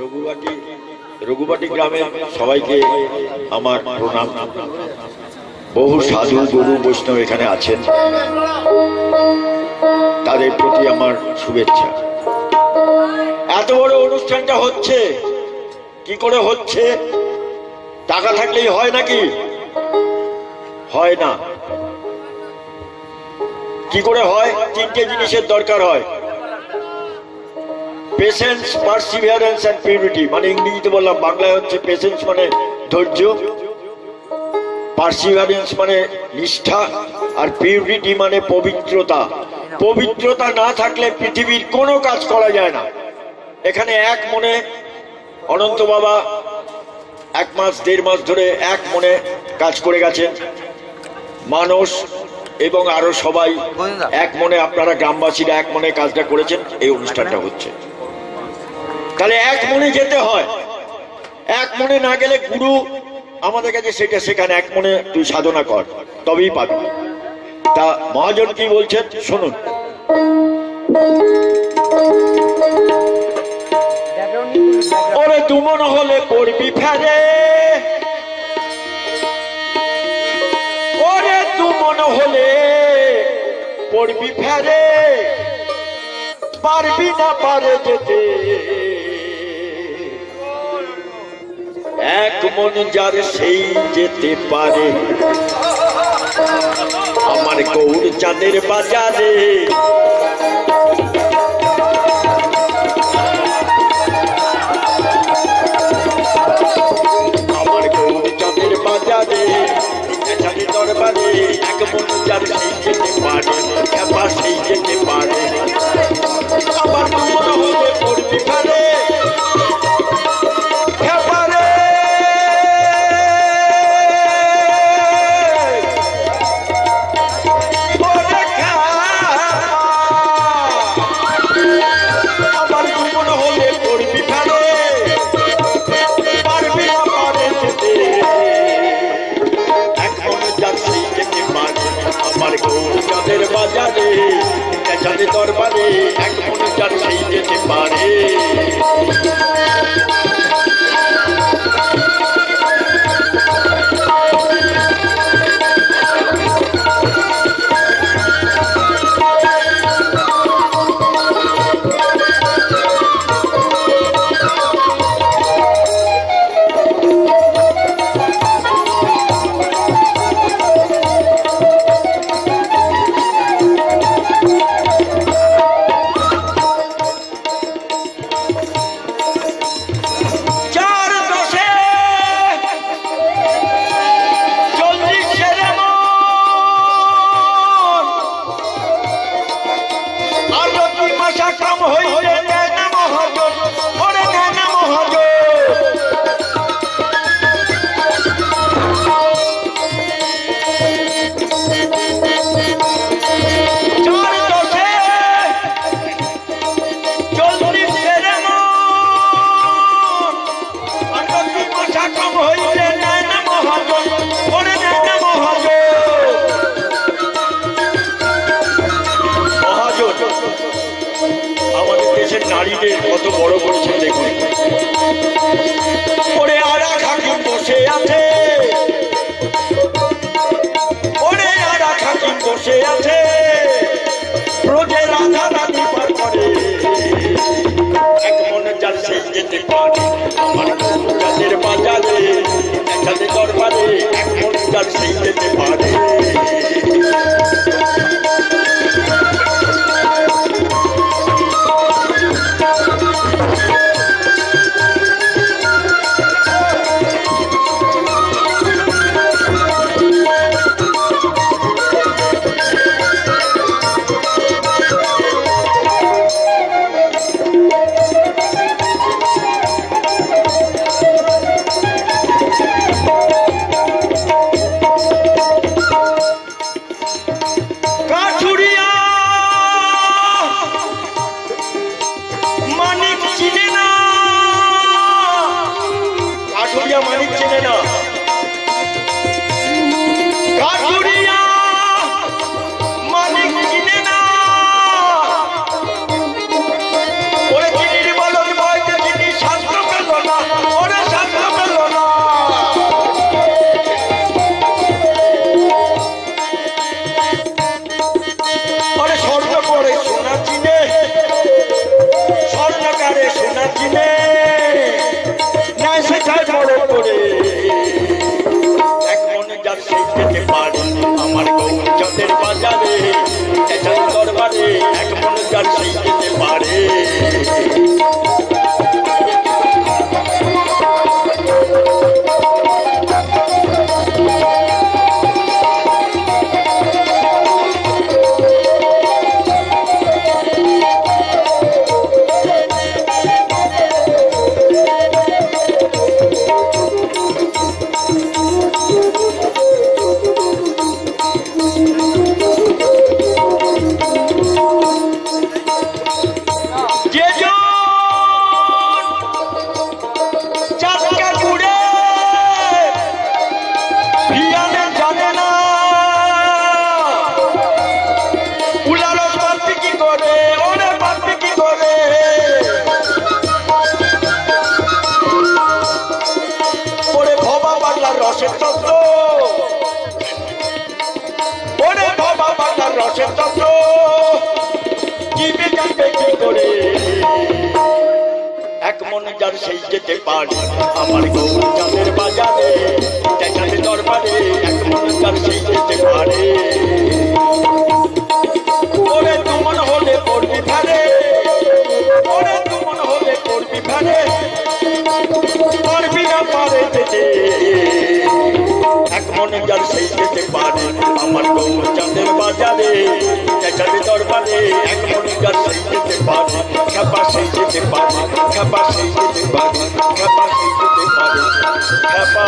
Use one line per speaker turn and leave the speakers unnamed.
রঘুবাটি রঘুবাটি গ্রামের সবাইকে আমার প্রণাম। বহু সাধু গুরু বৈষ্ণব এখানে আছেন। তাদের প্রতি আমার শুভেচ্ছা। এত বড় অনুষ্ঠানটা হচ্ছে? কি করে হচ্ছে? টাকা থাকলেই হয় নাকি? হয় না। কি করে হয়? তিনটে জিনিসের দরকার হয়। পেশেন্স পার্সিভিয়ারেন্স অ্যান্ড পিউরিটি মানে ইংরেজিতে বললাম, বাংলায় হচ্ছে পেশেন্স মানে ধৈর্য। পার্সিভিয়ারেন্স মানে নিষ্ঠা আর পিউরিটি মানে পবিত্রতা। পবিত্রতা না থাকলে পৃথিবীর কোনো কাজ করা যায় না। এখানে এক মনে অনন্ত বাবা এক মাস, দেড় মাস ধরে এক মনে কাজ করে গেছেন। মানুষ এবং আরও সবাই এক মনে আপনারা গ্রামবাসীরা এক মনে কাজটা করেছেন এই অনুষ্ঠানটা হচ্ছে। তাহলে এক মনে যেতে হয়। এক মনে না গেলে গুরু আমাদের কাছে সেটা সেখানে এক মনে তুই সাধনা কর তবেই পাবি। তা মহাজন কি বলছেন? শুনুন। ওরে দুমন হলে পড়বি ফেরে। পড়বি ফেরে, পারবি না পারে যেতে। এক মন যার সেই যেতে পারে। আমার গৌর চাঁদের বাজারে। আমার গৌর চাঁদের বাজারে দরবারে এক মন যার সেই যেতে পারে। সেই যেতে চাঁদের দরবারে এক মনে যার সেই যেতে পারে। মনে যার পূজা না। রসের তত্ত্ব। ওরে বাবা বাংলার রসের তত্ত্ব। কি জানবে কি করে এক মন যার সেই যেতে পারে, আমার গৌর চাঁদের বাজারে চাঁদের দরবারে, এক মন যার সেই যেতে পারে। যার সেই যেতে পারে আমার গৌর চাঁদের বাজারে, চাঁদের দরবারে এক মনে যার সেই যেতে পারে খেপা সেই যেতে পারে খেপা সেই যেতে পারে খেপা সেই যেতে পারে খাপা